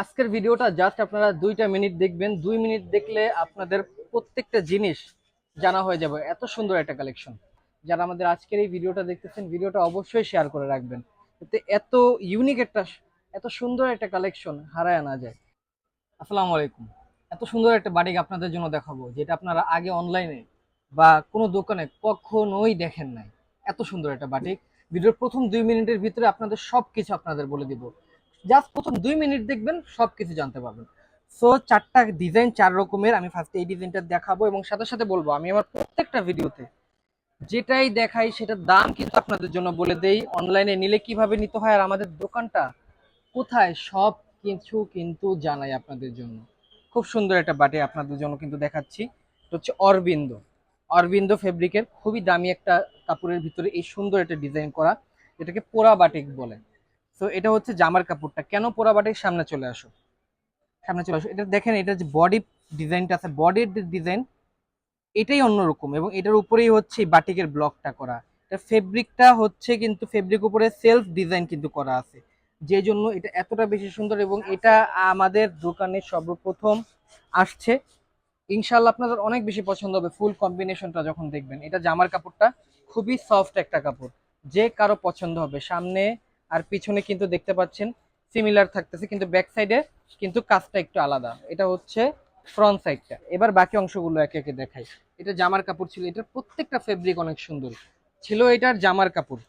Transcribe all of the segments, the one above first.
আজকের ভিডিওটা জাস্ট আপনারা দুইটা মিনিট দেখবেন। দুই মিনিট দেখলে আপনাদের প্রত্যেকটা জিনিস জানা হয়ে যাবে। এত সুন্দর একটা কালেকশন যারা আমাদের আজকের এই ভিডিওটা দেখতেছেন, ভিডিওটা অবশ্যই শেয়ার করে রাখবেন। এতে এত ইউনিক একটা, এত সুন্দর একটা কালেকশন হারায় না যায়। আসসালামু আলাইকুম। এত সুন্দর একটা বাটিক আপনাদের জন্য দেখাবো, যেটা আপনারা আগে অনলাইনে বা কোনো দোকানে কখনোই দেখেন নাই। এত সুন্দর একটা বাটিক। ভিডিওর প্রথম দুই মিনিটের ভিতরে আপনাদের সব কিছু আপনাদের বলে দিব। জাস্ট প্রথম দুই মিনিট দেখবেন সব কিছু জানতে পারবেন। সো চারটা ডিজাইন চার রকমের, আমি ফার্স্ট এই ডিজাইনটা দেখাবো এবং সাথে সাথে বলব, আমি আমার প্রত্যেকটা ভিডিওতে যেটাই দেখাই সেটার দাম কিন্তু আপনাদের জন্য বলে দেই। অনলাইনে নিলে কীভাবে নিতে হয় আর আমাদের দোকানটা কোথায় সব কিছু কিন্তু জানাই আপনাদের জন্য। খুব সুন্দর একটা বাটি আপনাদের জন্য কিন্তু দেখাচ্ছি। এটা হচ্ছে অরবিন্দ। অরবিন্দ ফেব্রিকের খুবই দামি একটা কাপড়ের ভিতরে এই সুন্দর একটা ডিজাইন করা। এটাকে পোড়া বাটিক বলে। তো এটা হচ্ছে জামার কাপড়টা। কেন পোড়া বাটিক সামনে চলে আসো? সামনে চলে আসো। এটা দেখেন, এটা যে বডি ডিজাইনটা আছে বডির ডিজাইন এটাই অন্যরকম এবং এটার উপরেই হচ্ছে বাটিকের ব্লকটা করা। এটা ফেব্রিকটা হচ্ছে কিন্তু ফেব্রিক উপরে সেলফ ডিজাইন কিন্তু করা আছে। যে জন্য এটা এতটা বেশি সুন্দর এবং এটা আমাদের দোকানে সর্বপ্রথম আসছে। ইনশাল্লাহ আপনাদের অনেক বেশি পছন্দ হবে ফুল কম্বিনেশনটা যখন দেখবেন। এটা জামার কাপড়টা খুবই সফট একটা কাপড়। যে কারও পছন্দ হবে। সামনে আর পিছনে কিন্তু দেখতে পাচ্ছেন সিমিলার থাকতেছে, কিন্তু ব্যাক সাইডে কিন্তু কাজটা একটু আলাদা। এটা হচ্ছে ফ্রন্ট সাইডটা এবার বাকি অংশগুলো একে একে দেখাই। এটা জামার কাপড় ছিল, এটার প্রত্যেকটা ফেব্রিক অনেক সুন্দর। ছিল এটার জামার কাপড়।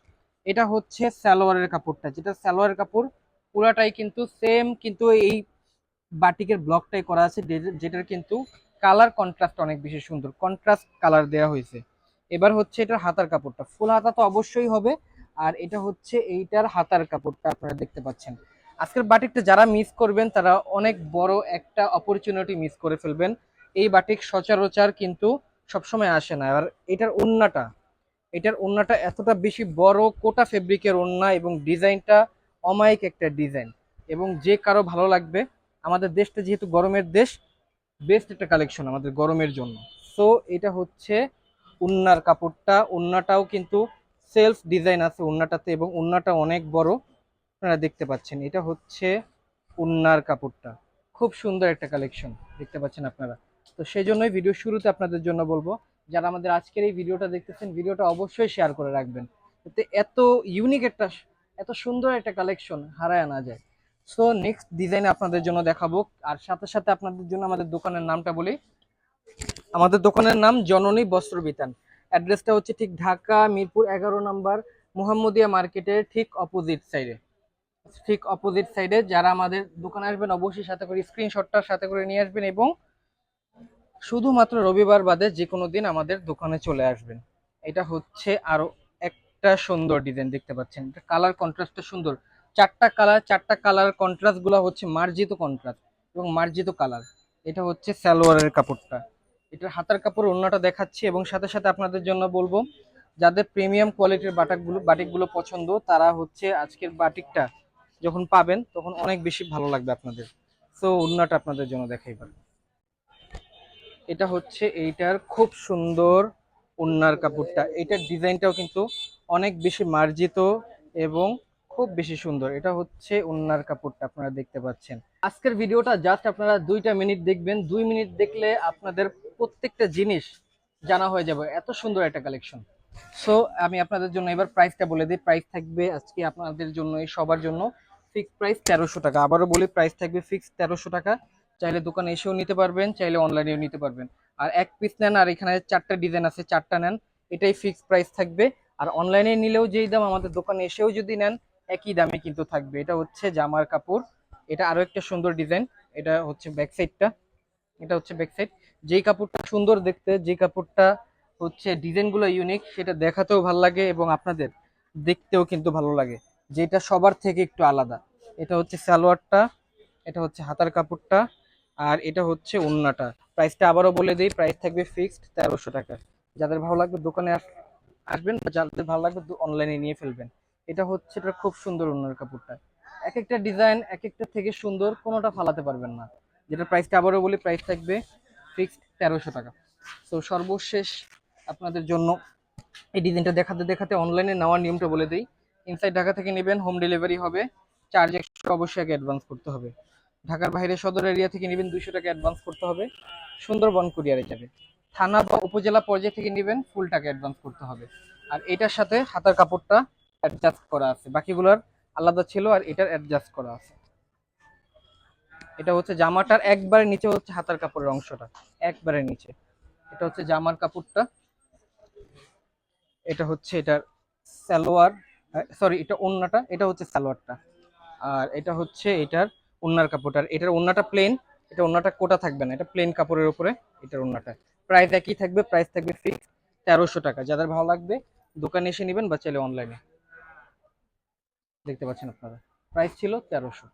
এটা হচ্ছে সালোয়ারের কাপড়টা। যেটা সালোয়ারের কাপড়, পুরাটাই কিন্তু সেম কিন্তু এই বাটিকের ব্লকটাই করা আছে যেটার কিন্তু কালার কন্ট্রাস্ট অনেক বেশি সুন্দর। কন্ট্রাস্ট কালার দেওয়া হয়েছে। এবার হচ্ছে এটার হাতার কাপড়টা। ফুল হাতা তো অবশ্যই হবে আর এটা হচ্ছে এইটার হাতার কাপড়টা আপনারা দেখতে পাচ্ছেন। আজকের বাটিকটা যারা মিস করবেন, তারা অনেক বড় একটা অপরচুনিটি মিস করে ফেলবেন। এই বাটিক সচরাচর কিন্তু সবসময় আসে না। আর এটার ওন্নাটা এটার ওন্নাটা এতটা বেশি বড় কোটা ফেব্রিকের ওন্না এবং ডিজাইনটা অমায়িক একটা ডিজাইন। এবং যে কারও ভালো লাগবে, আমাদের দেশটা যেহেতু গরমের দেশ বেস্ট একটা কালেকশন আমাদের গরমের জন্য। সো এটা হচ্ছে উন্নার কাপড়টা উন্নাটাও কিন্তু সেলফ ডিজাইন আছে উন্নাটাতে এবং উন্নাটা অনেক বড়। আপনারা দেখতে পাচ্ছেন, এটা হচ্ছে উন্নার কাপড়টা। খুব সুন্দর একটা কালেকশন দেখতে পাচ্ছেন আপনারা। তো সেই জন্যই ভিডিও শুরুতে আপনাদের জন্য বলব, যারা আমাদের আজকের এই ভিডিওটা দেখতেছেন ভিডিওটা অবশ্যই শেয়ার করে রাখবেন। এতে এত ইউনিক একটা, এত সুন্দর একটা কালেকশন হারায় না যায়। সো নেক্সট ডিজাইন আপনাদের জন্য দেখাবো, আর সাথে সাথে আপনাদের জন্য আমাদের দোকানের নামটা বলি। আমাদের দোকানের নাম জননী বস্ত্র বিতান। অ্যাড্রেসটা হচ্ছে ঠিক ঢাকা, মিরপুর এগারো নাম্বার, মোহাম্মদিয়া মার্কেটের ঠিক অপোজিট সাইডে ঠিক অপোজিট সাইডে যারা আমাদের দোকানে আসবেন অবশ্যই সাথে করে স্ক্রিনশটটা সাথে করে নিয়ে আসবেন এবং শুধুমাত্র রবিবার বাদে যে কোনো দিন আমাদের দোকানে চলে আসবেন। এটা হচ্ছে আরও একটা সুন্দর ডিজাইন দেখতে পাচ্ছেন। এটা কালার কন্ট্রাস্টটা সুন্দর। চারটা কালার চারটা কালার কন্ট্রাস্টগুলো হচ্ছে মার্জিত কন্ট্রাস্ট এবং মার্জিত কালার এটা হচ্ছে সালোয়ারের কাপড়টা। এটার হাতার কাপড় অন্যটা দেখাচ্ছি এবং সাথে সাথে আপনাদের জন্য বলব, যাদের প্রিমিয়াম কোয়ালিটির বাটাকগুলো, বাটিকগুলো পছন্দ, তারা হচ্ছে আজকের বাটিকটা যখন পাবেন, তখন অনেক বেশি ভালো লাগবে আপনাদের। সো অন্যটা আপনাদের জন্য দেখাইবার এটা হচ্ছে এইটার খুব সুন্দর উন্নার কাপড়টা। এটার ডিজাইনটাও কিন্তু অনেক বেশি মার্জিত এবং খুব বেশি সুন্দর। এটা হচ্ছে উন্নার কাপড়টা আপনারা দেখতে পাচ্ছেন। আজকের ভিডিওটা জাস্ট আপনারা দুইটা মিনিট দেখবেন। দুই মিনিট দেখলে আপনাদের প্রত্যেকটা জিনিস জানা হয়ে যাবে। এত সুন্দর একটা কালেকশন সো আমি আপনাদের জন্য এবার প্রাইসটা বলে দিই। প্রাইস থাকবে আজকে আপনাদের জন্য, এই সবার জন্য ফিক্সড প্রাইস তেরোশো টাকা। আবারও বলি প্রাইস থাকবে ফিক্সড তেরোশো টাকা। চাইলে দোকানে এসেও নিতে পারবেন, চাইলে অনলাইনেও নিতে পারবেন। আর এক পিস নেন, আর এখানে চারটা ডিজাইন আছে, চারটা নেন, এটাই ফিক্সড প্রাইস থাকবে। আর অনলাইনে নিলেও যেই দাম, আমাদের দোকানে এসেও যদি নেন, একই দামে কিন্তু থাকবে। এটা হচ্ছে জামার কাপড়। এটা আরও একটা সুন্দর ডিজাইন এটা হচ্ছে ব্যাক সাইডটা এটা হচ্ছে ব্যাক সাইড যেই কাপড়টা সুন্দর দেখতে যে কাপড়টা হচ্ছে ডিজাইনগুলো ইউনিক সেটা দেখাতেও ভালো লাগে এবং আপনাদের দেখতেও কিন্তু ভালো লাগে। যেটা সবার থেকে একটু আলাদা। এটা হচ্ছে সালোয়ারটা, এটা হচ্ছে হাতার কাপড়টা, আর এটা হচ্ছে ওন্নাটা। প্রাইসটা আবারও বলে দিই প্রাইস থাকবে ফিক্সড তেরোশো টাকা। যাদের ভালো লাগবে দোকানে আস- আসবেন বা যাদের ভালো লাগবে অনলাইনে নিয়ে ফেলবেন। এটা হচ্ছে, এটা খুব সুন্দর ওন্নার কাপড়টা। এক একটা ডিজাইন এক একটা থেকে সুন্দর, কোনোটা ফালাতে পারবেন না। যেটা প্রাইসটা আবারও বলি প্রাইস থাকবে ফিক্সড তেরোশো টাকা। তো সর্বশেষ আপনাদের জন্য এই ডিজাইনটা দেখাতে দেখাতে অনলাইনে নেওয়ার নিয়মটা বলে দিই। ইনসাইড ঢাকা থেকে নেবেন হোম ডেলিভারি হবে। চার্জ এক্সট্রা অবশ্যই আগে অ্যাডভান্স করতে হবে। ঢাকার বাইরে সদর এরিয়া থেকে নেবেন, দুইশো টাকা অ্যাডভান্স করতে হবে। সুন্দরবন কুরিয়ারে যাবে। থানা বা উপজেলা পর্যায়ে থেকে নেবেন ফুল টাকা অ্যাডভান্স করতে হবে। আর এটার সাথে হাতার কাপড়টা অ্যাডজাস্ট করা আছে। বাকিগুলোর আলাদা ছিল আর এটার অ্যাডজাস্ট করা আছে। এটা হচ্ছে জামাটার একবারে নিচে হচ্ছে হাতার কাপড়ের অংশটা, একবারে নিচে। এটা হচ্ছে জামার কাপড়টা। এটা হচ্ছে এটার সালোয়ার সরি এটা ওন্নাটা, এটা হচ্ছে সালোয়ারটা। আর এটা হচ্ছে এটার ওন্নার আর এটার ওন্নাটা প্লেন এটা ওন্নাটা কোটা থাকবে না, এটা প্লেন কাপড়ের উপরে এটার ওন্নাটা। প্রাইস একই থাকবে প্রাইস থাকবে ফিক্স তেরোশো টাকা। যাদের ভালো লাগবে, দোকানে এসে নেবেন বা চাইলে অনলাইনে দেখতে পাচ্ছেন আপনারা। প্রাইস ছিল তেরোশো।